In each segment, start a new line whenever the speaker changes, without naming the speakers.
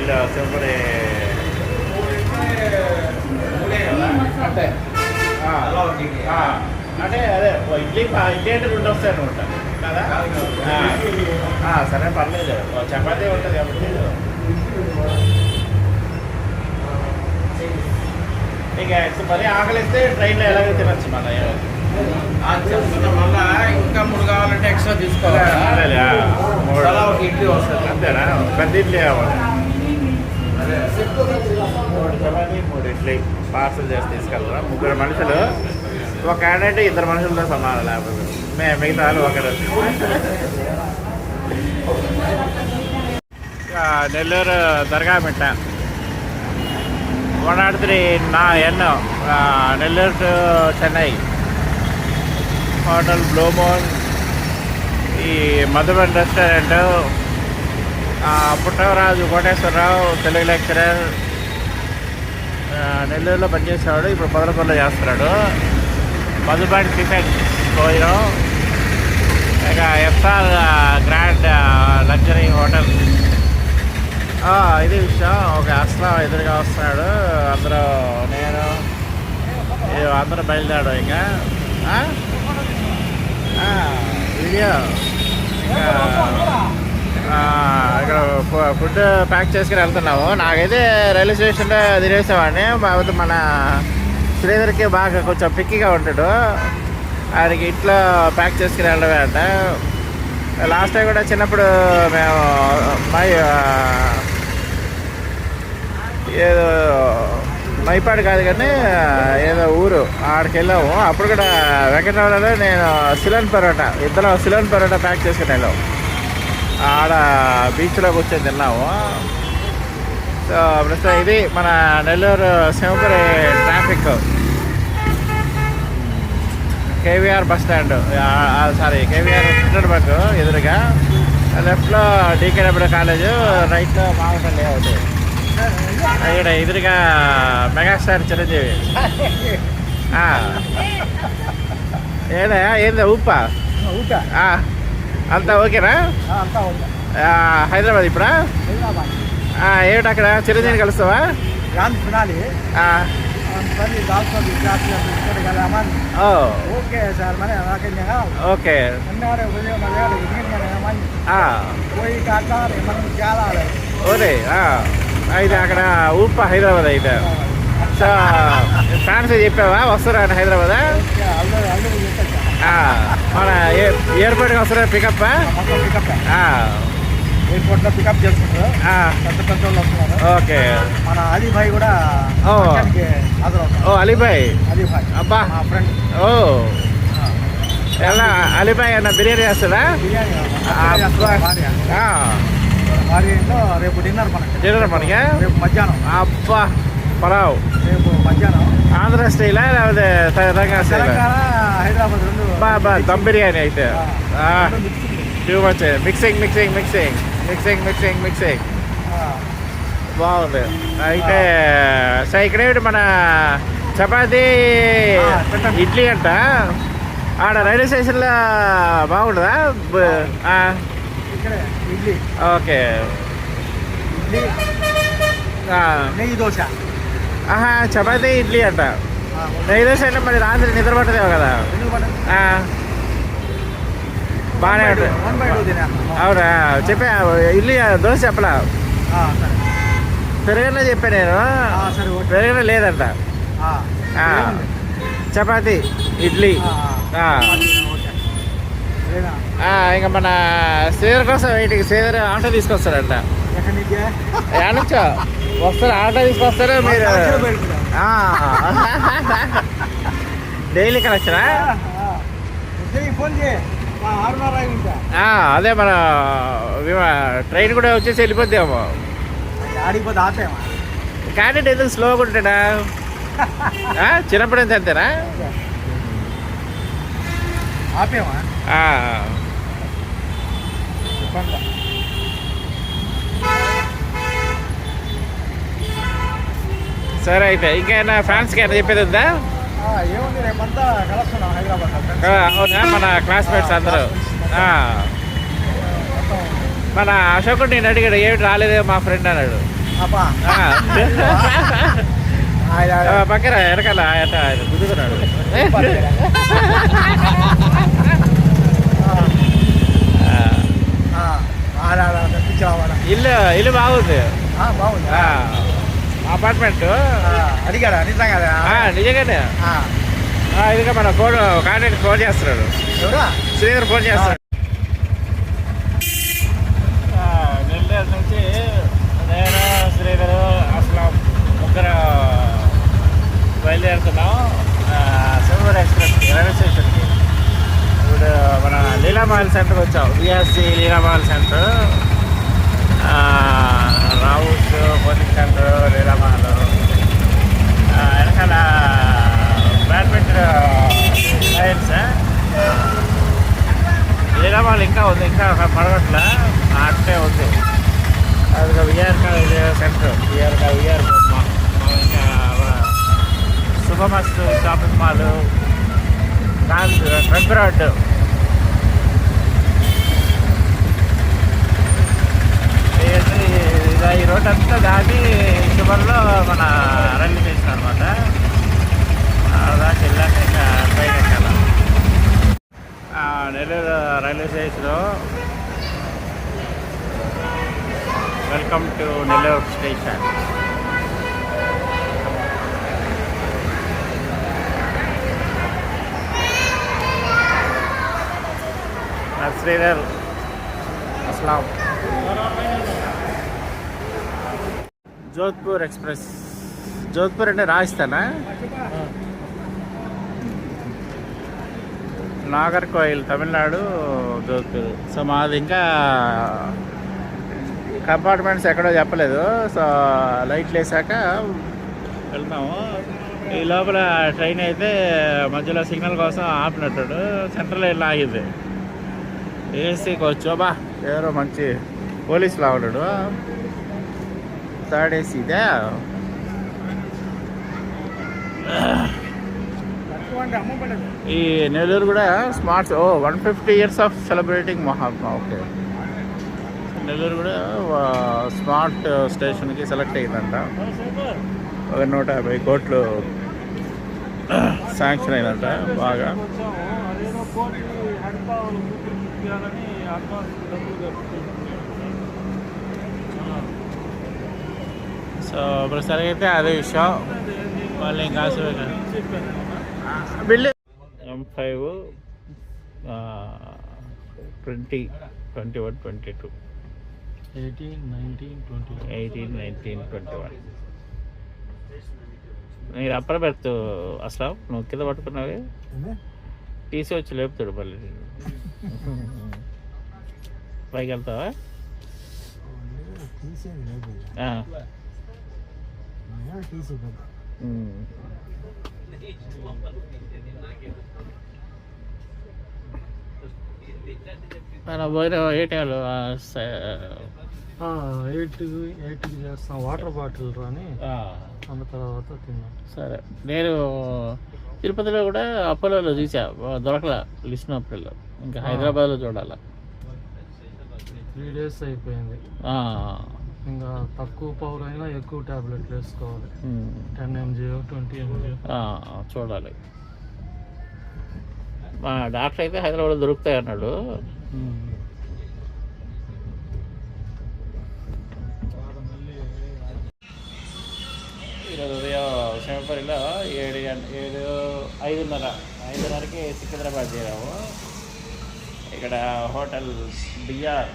ఆ, sempre అంటే అంటే అదే ఓ ఇడ్లీ ఇడ్లీ అంటే రెండు వస్తాయి అనమాట కదా సరే పర్లేదు ఓ చపాతీ ఉంటుంది కాబట్టి ఇక మరి ఆకలిస్తే ట్రైన్లో ఎలాగో తినచ్చు మన
మళ్ళా ఇంకా మూడు కావాలంటే ఎక్స్ట్రా తీసుకోవాలి
మూడు.
ఇడ్లీ వస్తుంది
అంతేనా పెద్ద ఇడ్లీ కావాలి మూడు చపాతీ మూడు ఇడ్లీ పార్సల్ చేసి తీసుకెళ్తారా? ముగ్గురు మనుషులు. ఒక ఆడంటే ఇద్దరు మనుషులతో సమానం లేకపోతే. మే మిగతా వాళ్ళు ఒకరు నెల్లూరు దర్గా మిట్ట. వన్ నాట్ త్రీ నా ఎన్నో Nellore to Chennai. Hotel blue moon ఈ మధుబన్ రెస్టారెంట్. ఆ, పుట్టవరాజు కోటేశ్వరరావు తెలుగు లెక్చరర్. నెల్లూరులో పనిచేసేవాడు ఇప్పుడు పొదలకొండలో చేస్తున్నాడు. మధుబన్ టిఫెన్ భోజనం ఇక ఎఫ్ఆర్ గ్రాండ్ లగ్జరీ హోటల్. ఇది విషయం. ఒక అస్లా ఎదురుగా వస్తున్నాడు. అందరూ నేను అందరూ బయలుదేరాడు ఇంకా. వీడియో. ఇంకా ఇక్కడ ఫుడ్ ప్యాక్ చేసుకుని వెళ్తున్నాము. నాకైతే రైల్వే స్టేషన్లో తినేసేవాడిని. బాబు మన శ్రీధర్కి బాగా కొంచెం పిక్కిగా ఉంటాడు. ఆయనకి ఇంట్లో ప్యాక్ చేసుకుని వెళ్ళడమే అంట. లాస్ట్ టైం కూడా చిన్నప్పుడు మేము మై ఏదో మైపాడు కాదు కానీ ఏదో ఊరు ఆడికి వెళ్ళాము. అప్పుడు కూడా వెంకటరావు నేను సిలన్ పరోటా ఇద్దరు సిలన్ పరోటా ప్యాక్ చేసుకుని వెళ్ళాం ఆడ బీచ్లో కూర్చొని తిన్నాము. సో ప్రస్తుతం ఇది మన Nellore Shivapuri traffic. KVR bus stand. Sorry KVR petrol bunk ఎదురుగా. లెఫ్ట్లో డీకేడబ్ల్యూ కాలేజ్ రైట్లో మామూలు లేఅవుట్ ఇక్కడ ఎదురుగా మెగాస్టార్ చిరంజీవి. ఏడా ఏందా? ఉప్పా ఆ. అంతా ఓకేనా? హైదరాబాద్ ఇప్పుడా? ఏమిటి అక్కడ? చిరంజీవిని కలుస్తావా? ఓకే
సార్ మన
ఓకే. ఒరే అయితే అక్కడ ఉప్ప హైదరాబాద్ అయితే. సో ఫ్యాన్స్ చెప్పావా? వస్తారా హైదరాబాద్? మన ఎయిర్పోర్ట్కి వస్తారా పికప్
పికప్ ఎయిర్పోర్ట్లో పికప్ చేసుకుంటారు పెద్ద పెద్ద వాళ్ళు వస్తున్నారు.
ఓకే.
మన అలీ భాయ్ కూడా
ఓ.
ఫంక్షన్కి హాజరవుతారు
ఓ అలీబాయ్
అలీ భాయ్
అబ్బా.
మా ఫ్రెండ్
ఓ. ఎలా అలీబాయ్ అన్న బిర్యానీ చేస్తుందా
భార్య. రేపు డిన్నర్ మనకి.
తినరా మనకి?
రేపు మధ్యాహ్నం.
అబ్బా. పలావ్.
రేపు మధ్యాహ్నం.
ఆంధ్ర స్టైలా లేకపోతే తెలంగాణ స్టైలా?
తెలంగాణ హైదరాబాద్ రెండు
బా బా దమ్ బిర్యానీ అయితే
ఆ, రెండు mixing.
Too much mixing mixing mixing mixing mixing mixing
ఆ,
బాగుంది అయితే సో ఇక్కడ ఏమిటి మన చపాతీ
ఆ, పెట్టండి.
ఇడ్లీ అంట ఆడ రైల్వే స్టేషన్లో బాగుంటుందా బ- ఆ,
ఇక్కడే ఇడ్లీ
ఓకే
ఇడ్లీ
ఆ,
నెయ్యి దోశ
ఆహా చపాతీ ఇడ్లీ అంట రైల్వే స్టేషన్ మరి రాత్రి నిద్ర పట్టదేమో కదా బాగానే ఉంటుంది. అవునా? చెప్పా ఇడ్లీ దోశ చెప్పలా? పెరగనే చెప్పా నేను. పెరగనే లేదంట? చపాతీ ఇడ్లీ. ఇంకా మన శ్రీధర్ కోసం వెయిటింగ్ శ్రీధర్ ఆటో తీసుకొస్తాడంట.
ఎక్కడి నుంచి?
వస్తారు? ఆటో తీసుకొస్తారు మీరు. డైలీ కలెక్షనా అదే మన ట్రైన్ కూడా వచ్చేసి వెళ్ళిపోద్దేమో. క్యాండిడేట్ ఎందుకు స్లోగా ఉంటాడా ఆ, చిన్నప్పుడు ఎంత అంతేనా?
ఆపేమా చెప్పండి.
సరే అయితే ఇంకేమైనా ఫ్యాన్స్కి ఏమైనా చెప్పేది ఉందా
ఏముంది రేపంతా కలుస్తున్నాం హైదరాబాద్
అవునా? మన క్లాస్మేట్స్ అందరూ. మన అశోకుడు నేను అడిగాడు ఏమిటి రాలేదే మా ఫ్రెండ్ అన్నాడు. పక్కన వెనకాల ఆయన ఇల్లు ఇల్లు బాగుంది.
బాగుంది.
అపార్ట్మెంట్
అడిగాడా నిజంగా
నిజంగానే. ఇదిగా మన ఫోన్ కాంటాక్ట్ ఫోన్ చేస్తున్నాడు. శ్రీధర్ ఫోన్ చేస్తాడు నెల్లూరు నుంచి నేను శ్రీధర్ అసలు ముగ్గురు బయలుదేరుతున్నాం. సింగూర్ ఎక్స్ప్రెస్ రైల్వే స్టేషన్కి. ఇప్పుడు మన లీలామహల్ సెంటర్కి వచ్చాం. VRC Leelamahal centre. Coaching centre Leelamahal ఆ, వెనకాల బ్యాడ్మింటన్ లైన్స్ లీలామాల్ ఇంకా ఉంది ఇంకా పడగట్ల? అట్టే ఉంది. అది విఆర్ సెంటర్. విఆర్ విఆర్ ఇంకా శుభమస్తు షాపింగ్ మాల్. నాలుగు ట్రంక్ రోడ్ ఇలా ఈ రోడ్ అంతా దాటి చివరిలో మన రైల్వే స్టేషన్ అనమాట దాకా వెళ్ళాక ఇంకా ట్రైన్ ఎక్కాలి. Nellore railway station. Welcome to Nellore station. Sridhar Aslam Jodhpur express. Jodhpur అంటే రాజస్థానా? నాగర్కోయిల్ తమిళనాడు జోధ్పూర్. సో మాది ఇంకా కంపార్ట్మెంట్స్ ఎక్కడో చెప్పలేదు. సో లైట్లు వేసాక వెళ్తాము. ఈ లోపల ట్రైన్ అయితే మధ్యలో సిగ్నల్ కోసం ఆపినట్టాడు సెంట్రల్ లైన్ ఆగింది. ఏసీకి వచ్చో బా ఎవరో మంచి పోలీసులు ఉన్నాడు థర్డ్ ఏసీ ఇదే ఈ నెల్లూరు కూడా smart oh one fifty years of celebrating Mahatma okay. Nellore కూడా స్మార్ట్ స్టేషన్కి సెలెక్ట్ అయిందంట. ఒక నూట యాభై కోట్లు శాంక్షన్ అయిందంట బాగా. సో ప్రస్తుతానికి అయితే అదే విషయం. మళ్ళీ ఇంకా bill M five twenty twenty one twenty two
eighteen nineteen twenty
eighteen nineteen twenty one మీరు అప్పర్ బెర్త్ అసలు నువ్వు కింద పట్టుకున్నావే? తీసి వచ్చి లేపుతాడు మళ్ళీ. పైకి వెళ్తావా? మన పోయిన ఏ టైంలో
ఎయిట్ ఎయిట్కి చేస్తాం? వాటర్ బాటిల్ రాని అన్న తర్వాత తిన్నాం.
సరే. నేను తిరుపతిలో కూడా అపోలోలో చూసా. దొరకలా లిస్ట్ అప్పుల్లో ఇంకా హైదరాబాద్లో చూడాలా.
త్రీ డేస్ అయిపోయింది. ఇంకా తక్కువ పవర్ అయినా ఎక్కువ టాబ్లెట్లు వేసుకోవాలి. టెన్ ఎంజీ ట్వంటీ ఎంజీ
ఆ, చూడాలి. మా డాక్టర్ అయితే హైదరాబాద్లో దొరుకుతాయి అన్నాడు. ఈరోజు ఉదయం శివపురిలో ఏడు గంట ఏడు ఐదున్నర ఐదున్నరకి సికింద్రాబాద్ చేరాము. ఇక్కడ హోటల్ బిఆర్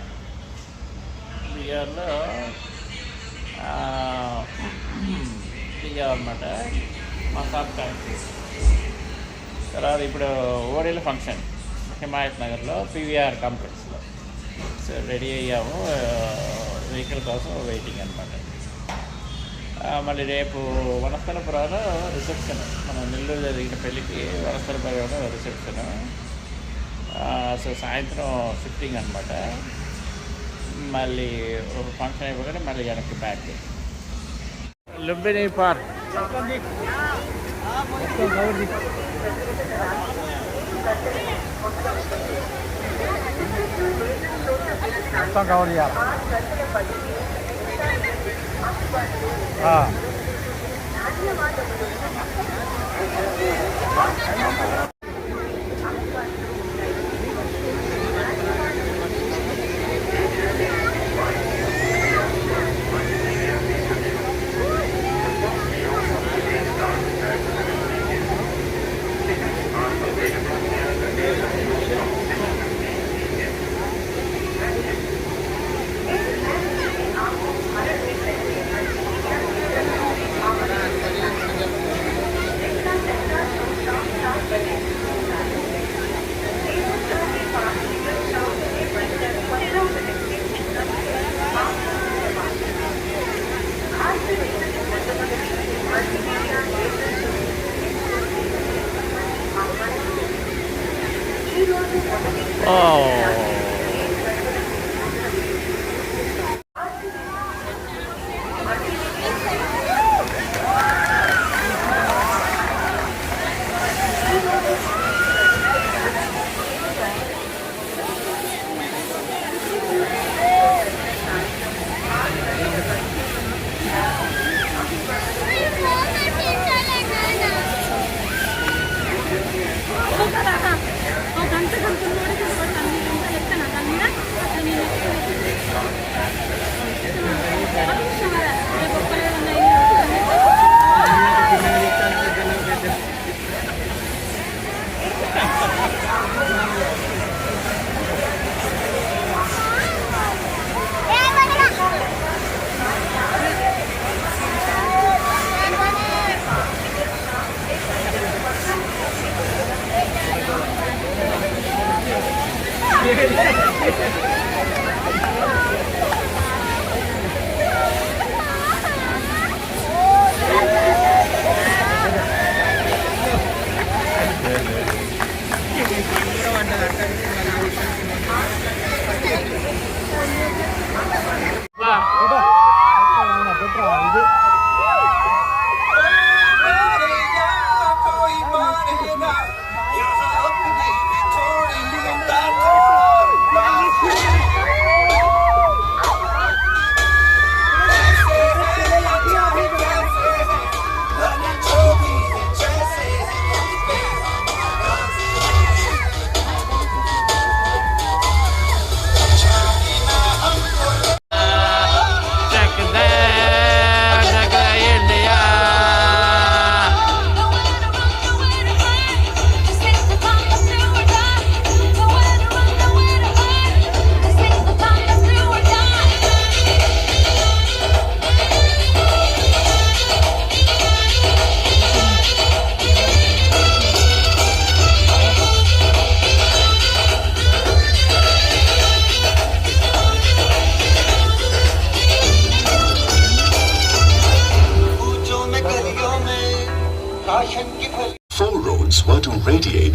బిఆర్లో బిఆర్ మా మసాబ్ తర్వాత ఇప్పుడు ఓడేల ఫంక్షన్ హిమాయత్ నగర్లో పీవీఆర్ కాంప్లెక్స్లో. సో రెడీ అయ్యాము వెహికల్ కోసం వెయిటింగ్ అనమాట మళ్ళీ రేపు వనస్థలపురంలో రిసెప్షన్. మన నెల్లూరు జరిగిన పెళ్ళికి వనస్థలపురంలో రిసెప్షన్. సో సాయంత్రం షిఫ్టింగ్ అనమాట మళ్ళీ ఒక ఫంక్షన్ అయిపోగానే మళ్ళీ వెనక్కి బ్యాక్ లుంబిని పార్క్
మొత్తం కవర్ చేయాలి.
Oh.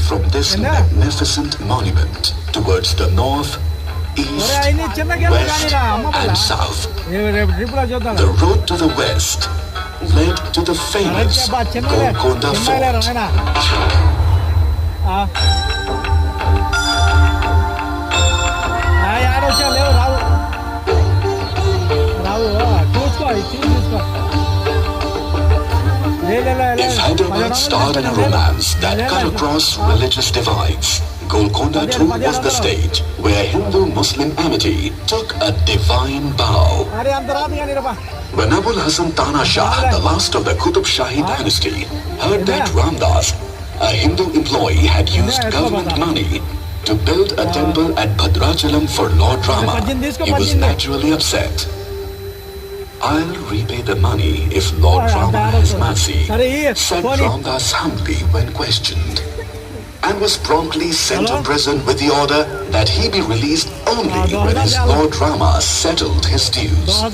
From this magnificent monument towards the north, east, west, and south, the road to the west led to the famous Golconda Fort. starred in a romance that cut across religious divides. Golconda too was the stage where Hindu-Muslim amity took a divine bow. When Abul Hasan Tana Shah, the last of the Qutub Shahi dynasty, heard that Ramdas, a Hindu employee, had used government money to build a temple at Bhadrachalam for Lord Rama, he was naturally upset. I'll repay the money if Lord Rama has mercy, said Ramdas humbly when questioned, and was promptly sent to prison with the order that he be released only when his Lord Rama settled his dues.